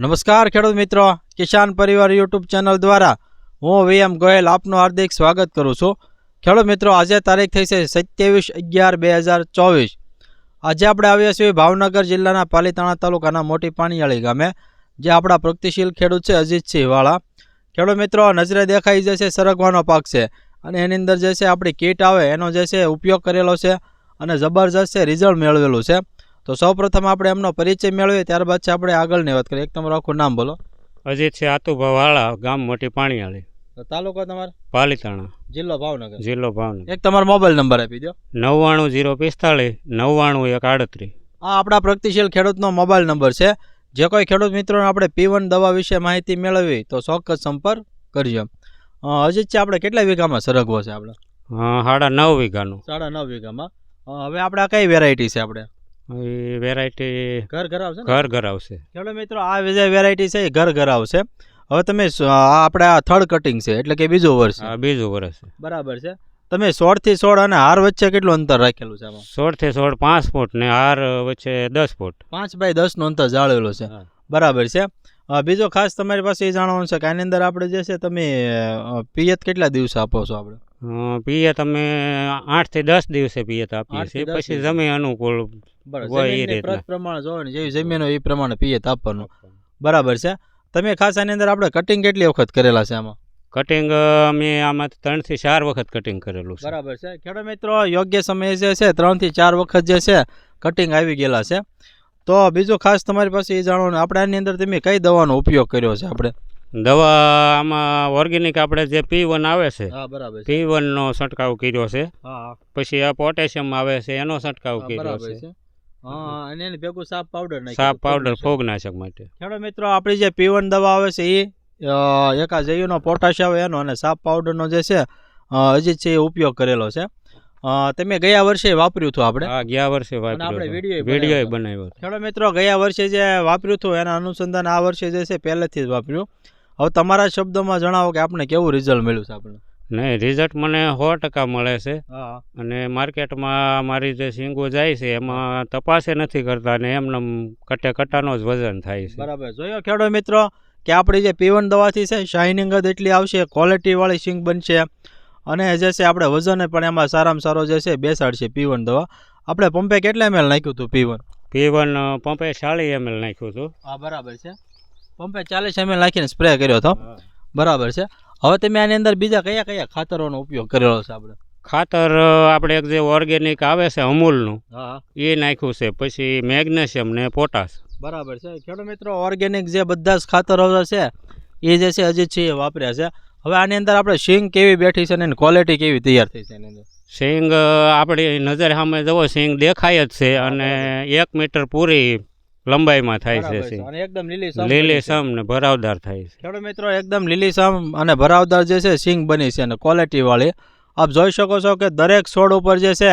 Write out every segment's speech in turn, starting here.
નમસ્કાર ખેડૂત મિત્રો. કિસાન પરિવાર યુટ્યુબ ચેનલ દ્વારા હું વીએમ ગોયલ આપનું હાર્દિક સ્વાગત કરું છું. ખેડૂત મિત્રો, આજે તારીખ થઈ છે સત્યાવીસ અગિયાર બે હજાર ચોવીસ. આજે આપણે આવ્યા છીએ ભાવનગર જિલ્લાના પાલીતાણા તાલુકાના મોટી પાણીયાળી ગામે, જે આપણા પ્રગતિશીલ ખેડૂત છે અજીતસિંહ વાળા. ખેડૂત મિત્રો, નજરે દેખાઈ જશે સરગવાનો પાક છે અને એની અંદર જે છે આપણી કીટ આવે એનો જે છે ઉપયોગ કરેલો છે અને જબરજસ્ત છે રિઝલ્ટ મેળવેલું છે. તો સૌપ્રથમ આપણે એમનો પરિચય મેળવીએ ત્યારબાદ છે આપણે આગળની વાત કરીએ. એક તમારું આખું નામ બોલો. અજીત છે આતુભા વાળા ગામ મોટી પાણીયાળી. તો તાલુકો તમારો? પાલીતાણા. જિલ્લો ભાવનગર. જિલ્લો ભાવનગર. એક તમારો મોબાઈલ નંબર આપી દો નવ્વાણું જીરો પિસ્તાળીસ નવ્વાણું એક આડત્રીસ. આ આપણા પ્રગતિશીલ ખેડૂતનો મોબાઈલ નંબર છે. જે કોઈ ખેડૂત મિત્રોને આપણે પીવન દવા વિશે માહિતી મેળવવી તો ચોક્કસ સંપર્ક કરજો. હજી અજીત છે આપણે કેટલા વીઘામાં સરગવો છે આપણે? સાડા નવ વીઘાનું. સાડા નવ વીઘામાં. હવે આપણે આ કઈ વેરાયટી છે આપણે? એ વેરાયટી ઘર ઘર આવશે ઘર ઘર આવશે. ખેડૂત મિત્રો આ વેરાયટી છે ઘર ઘર આવશે. હવે તમે આપણે આ થર્ડ કટિંગ છે એટલે કે બીજું વર્ષ બીજું વર્ષ બરાબર છે. તમે સોળથી સોળ અને હાર વચ્ચે કેટલું અંતર રાખેલું છે સોળથી સોળ પાંચ ફૂટ ને હાર વચ્ચે દસ ફૂટ. પાંચ બાય દસનું અંતર જાળવેલું છે. બરાબર છે. બીજો ખાસ તમારી પાસે એ જાણવાનું છે કે આની અંદર આપણે જે છે તમે પિયત કેટલા દિવસ આપો છો આપણે? પિયત અમે આઠથી દસ દિવસે પિયત આપીએ છીએ. પછી. જમીન અનુકૂળ બરાબર. પ્રમાણે જોવાનું જેવી જમીન હોય એ પ્રમાણે પિયત આપવાનું બરાબર છે. તમે ખાસ આની અંદર આપણે કટિંગ કેટલી વખત કરેલા છે આમાં? કટિંગ અમે આમાં ત્રણથી ચાર વખત કટિંગ કરેલું છે. બરાબર છે. ખેડૂત મિત્રો યોગ્ય સમયે જે છે ત્રણથી ચાર વખત જે છે કટિંગ આવી ગયેલા છે. તો બીજું ખાસ તમારી પાસે એ જાણવાનું આપણે આની અંદર તમે કઈ દવાનો ઉપયોગ કર્યો છે આપણે? દવા આમાં ઓર્ગેનિક આપણે જે પી વન આવે છે પી વન વનનો છંટકાવ કર્યો છે. પછી આ પોટેશિયમ આવે છે એનો છંટકાવ કર્યો છે. અને એને ભેગું સાફ પાવડર સાપ પાવડર ફોગનાશક માટે. ખેડો મિત્રો આપણી જે પીવન દવા આવે છે એ એકા જૈયુનો પોટાશ આવે એનો અને સાપ પાવડરનો જે છે અજીત છે એ ઉપયોગ કરેલો છે. તમે ગયા વર્ષે વાપર્યું હતું આપણે? ગયા વર્ષે આપણે વીડિયો બનાવ્યો ખેડો. મિત્રો ગયા વર્ષે જે વાપર્યું હતું એના અનુસંધાન આ વર્ષે જે છે પહેલેથી જ વાપર્યું. હવે તમારા શબ્દોમાં જણાવો કે આપણે કેવું રિઝલ્ટ મળ્યું છે આપણે નહીં રિઝલ્ટ મને સો ટકા મળે છે. અને માર્કેટમાં મારી જે સિંગો જાય છે એમાં તપાસે નથી કરતા ને એમને કટે કટાનો જ વજન થાય છે. બરાબર. જોયો ખેડૂત મિત્રો કે આપણી જે પીવન દવાથી છે શાઇનિંગ જ એટલી આવશે ક્વોલિટીવાળી સિંગ બનશે. અને જે છે આપણે વજન પણ એમાં સારામાં સારો જે છે બેસાડશે પીવન દવા. આપણે પંપે કેટલા એમએલ નાખ્યું હતું પીવન પીવન પંપે ચાલીસ એમએલ નાખ્યું હતું. હા બરાબર છે. પંપે ચાલીસ એમએલ નાખીને સ્પ્રે કર્યો હતો. બરાબર છે. હવે તમે આની અંદર બીજા કયા કયા ખાતરોનો ઉપયોગ કરેલો છે આપણે? ખાતર આપણે એક જે ઓર્ગેનિક આવે છે અમૂલનું હા. એ નાખ્યું છે. પછી મેગ્નેશિયમ ને પોટાશ. બરાબર છે. ખેડૂત મિત્રો ઓર્ગેનિક જે બધા જ ખાતરો છે એ જે છે હજી છે વાપર્યા છે. હવે આની અંદર આપણે શીંગ કેવી બેઠી છે એની ક્વોલિટી કેવી તૈયાર થઈ છે એની અંદર? શીંગ આપણી નજર સામે જવો સિંગ દેખાય જ છે અને એક મીટર પૂરી લંબાઈમાં થાય છે અને એકદમ લીલી સમ લીલી બની છે. સમ ને ભરાવદાર થાય છે. ખેડૂત મિત્રો એકદમ લીલીસમ અને ભરાવદાર જે છે સિંગ બની છે અને ક્વોલિટી વાળી. આપ જોઈ શકો છો કે દરેક છોડ ઉપર જે છે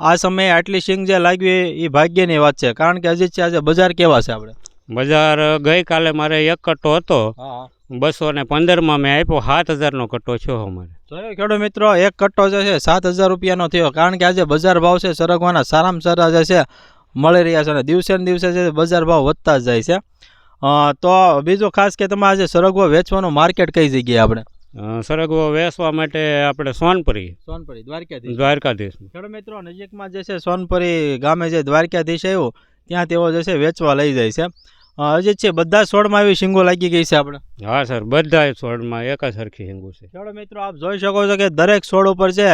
આ સમયે આટલી સિંગ જે લાગવી એ ભાગ્યની વાત છે. કારણ કે હજી છે આજે બજાર કેવા છે આપણે? બજાર ગઈકાલે મારે એક કટ્ટો હતો. બસો ને પંદરમાં મેં આપ્યો સાત હજારનો કટ્ટો છો અમારે. જોયો ખેડૂત મિત્રો એક કટ્ટો જે છે સાત હજાર રૂપિયાનો થયો. કારણ કે આજે બજાર ભાવ છે સરગવાના સારામાં સારા જે છે મળી રહ્યા છે અને દિવસે ને દિવસે જે બજાર ભાવ વધતા જ જાય છે. તો બીજું ખાસ કે તમે આજે સરગવો વેચવાનું માર્કેટ કઈ જગ્યાએ આપણે? સરગવો વેચવા માટે આપણે સોનપરી. સોનપરી દ્વારકાધીશ. દ્વારકાધીશ ખેડૂત મિત્રો નજીકમાં જે છે સોનપરી ગામે જે દ્વારકાધીશ આવ્યું ત્યાં તેઓ જે છે વેચવા લઈ જાય છે. અજીત છે બધા છોડમાં એવી શીંગો લાગી ગઈ છે આપણે. હા સર બધા છોડમાં એક જ સરખી શીંગો છે. ખેડૂત મિત્રો આપ જોઈ શકો છો કે દરેક છોડ ઉપર છે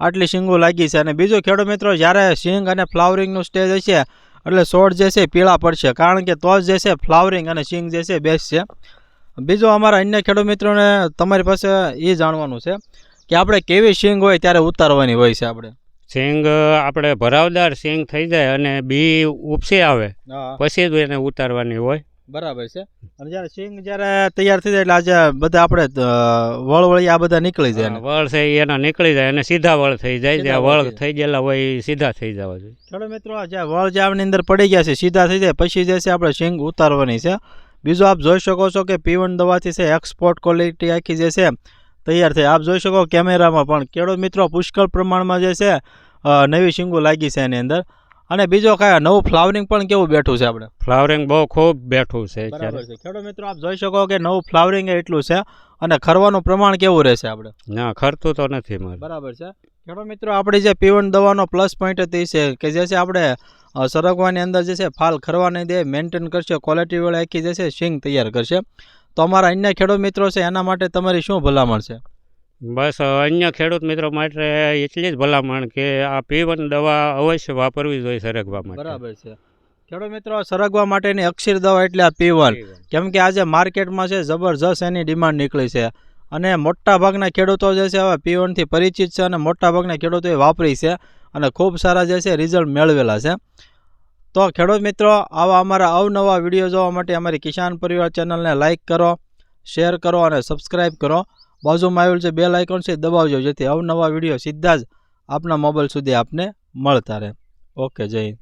આટલી શીંગો લાગી છે. અને બીજું ખેડૂત મિત્રો જ્યારે શીંગ અને ફ્લાવરિંગનું સ્ટેજ હશે એટલે છોડ જે છે પીળા પડશે. કારણ કે તો જ જે છે ફ્લાવરિંગ અને શીંગ જે છે બેસ્ટ છે. બીજું અમારા અન્ય ખેડૂત મિત્રોને તમારી પાસે એ જાણવાનું છે કે આપણે કેવી શીંગ હોય ત્યારે ઉતારવાની હોય છે આપણે. સિંગ આપણે ભરાવદાર સિંગ થઈ જાય અને બી ઉપસી આવે પછી જ એને ઉતારવાની હોય. બરાબર છે. અને જ્યારે સિંગ જ્યારે તૈયાર થઈ જાય એટલે આજે બધા આપણે વળવળી આ બધા નીકળી જાય વળ છે એના નીકળી જાય અને સીધા વળ થઈ જાય. જ્યાં વળ થઈ ગયેલા હોય એ સીધા થઈ જવા જોઈએ. ચલો મિત્રો જ્યાં વળ જે આપણી અંદર પડી ગયા છે સીધા થઈ જાય પછી જે છે આપણે સિંગ ઉતારવાની છે. બીજું આપ જોઈ શકો છો કે પીવન દવાથી છે એક્સપોર્ટ ક્વોલિટી આખી જે છે તૈયાર થઈ આપ જોઈ શકો કેમેરામાં પણ કેળો મિત્રો પુષ્કળ પ્રમાણમાં જે છે નવી શીંગો લાગી છે એની અંદર. અને બીજો કયા નવું ફ્લાવરિંગ પણ કેવું બેઠું છે આપણે? ફ્લાવરિંગ બહુ ખૂબ બેઠું છે બરાબર છે. ખેડૂત મિત્રો આપ જોઈ શકો કે નવું ફ્લાવરિંગ એટલું છે અને ખરવાનું પ્રમાણ કેવું રહેશે આપણે? ના ખર્ચું તો નથી બરાબર છે. ખેડૂત મિત્રો આપણી જે પીવણ દવાનો પ્લસ પોઈન્ટ તે છે કે જે છે આપણે સરગવાની અંદર જે છે ફાલ ખરવા નહીં દે મેન્ટેન કરશે ક્વોલિટી વાળી આખી જે છે સિંગ તૈયાર કરશે. તો અમારા અન્ય ખેડૂત મિત્રો છે એના માટે તમારી શું ભલામણ છે? બસ અન્ય ખેડૂત મિત્રો માટે એટલી જ ભલામણ કે આ પીવન દવા અવશ્ય વાપરવી જોઈએ સરગવા માટે. બરાબર છે. ખેડૂત મિત્રો સરગવા માટેની અક્ષીર દવા એટલે આ પીવન. કેમ કે આજે માર્કેટમાં છે જબરજસ્ત એની ડિમાન્ડ નીકળી છે. અને મોટા ભાગના ખેડૂતો જે છે હવે પીવનથી પરિચિત છે અને મોટા ભાગના ખેડૂતોએ વાપરી છે અને ખૂબ સારા જે છે રિઝલ્ટ મેળવેલા છે. તો ખેડૂત મિત્રો, આવા અમારા અવનવા વીડિયો જોવા માટે અમારી કિસાન પરિવાર ચેનલને લાઇક કરો શેર કરો અને સબસ્ક્રાઇબ કરો. બાજુમાં આવેલ છે બેલ આઇકોન છે દબાવજો, જેથી અવનવા વીડિયો સીધા જ આપના મોબાઈલ સુધી આપને મળતા રહે. ઓકે જય હિન્દ.